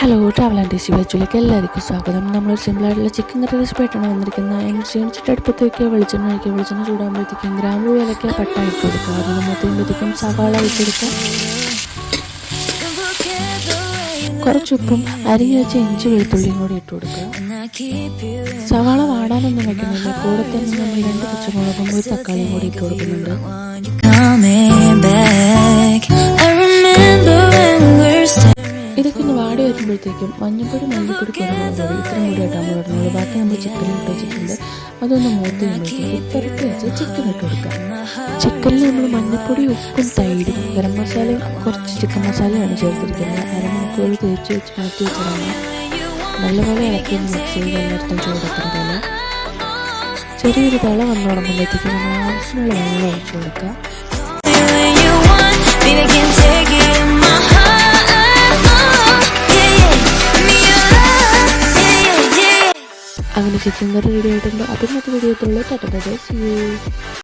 Hello travel and tasty വെച്ചിലേക്ക് എല്ലാവർക്കും സ്വാഗതം. നമ്മളൊരു സിമ്പിളായിട്ടുള്ള ചിക്കൻ കറി റെസിപ്പി ആയിട്ടാണ് വന്നിരിക്കുന്നത്. അതിന് ക്ഷീണിച്ചിട്ട് അടുപ്പത്ത് വയ്ക്കുക വെളിച്ചെണ്ണ ഒഴിക്കുക. വെളിച്ചെണ്ണ ചൂടാകുമ്പോഴത്തേക്കും ഗ്രാമ്പു വിലയ്ക്ക് പട്ട ഇട്ട് കൊടുക്കുക. നമ്മൾ മൂത്തുമ്പോഴത്തേക്കും സവാള ഇട്ട് കുറച്ചുപ്പും അരിഞ്ഞ് വെച്ച ഇഞ്ചി വെളുത്തുള്ളിയും കൂടി ഇട്ട് കൊടുക്കുക. സവാള വാടാനൊന്നും വെക്കുന്നില്ല കൂടെ തന്നെ നമ്മൾ രണ്ട് പച്ചമുളകും ഒരു തക്കാളിയും കൂടി ഇട്ട് കൊടുക്കുന്നുണ്ട്. ഒന്ന് വാടി വരുമ്പോഴത്തേക്കും മഞ്ഞപ്പൊടി മല്ലിപ്പൊടി കുറവാണ് ഇത്രയും കൂടി ഇട്ടാൽ ഇടുന്നുള്ളൂ ബാക്കി നമ്മൾ ചിക്കൻ ഇട്ട് വെച്ചിട്ടുണ്ട്. അതൊന്ന് മൂത്ത് കഴിയുമ്പോഴത്തേക്കും വെച്ച് ചിക്കൻ ഇട്ട് കൊടുക്കാം. ചിക്കനിൽ നമ്മൾ മഞ്ഞപ്പൊടി ഉപ്പും തൈരും ഗരം മസാലയും കുറച്ച് ചിക്കൻ മസാലയാണ് ചേർത്തിരിക്കുന്നത്. അരമണിക്കൂർ തേച്ച് വെച്ച് മാറ്റി വെച്ചതാണ്. നല്ലപോലെ ഇളക്കി മിക്സ് ചെയ്ത് എല്ലായിടത്തും ചൂടത്തിന് പോലെ ചെറിയൊരു തള വന്നു തുടങ്ങുമ്പോഴത്തേക്കും നമ്മൾ ആവശ്യമുള്ള വെള്ളം ഒഴിച്ചു കൊടുക്കുക അങ്ങനെ ചിക്കൻ കറി റെഡി ആയിട്ടുണ്ട് അപ്പം ഇന്നത്തെ video ഇട്ടുള്ളൂ ta ta bye. See you.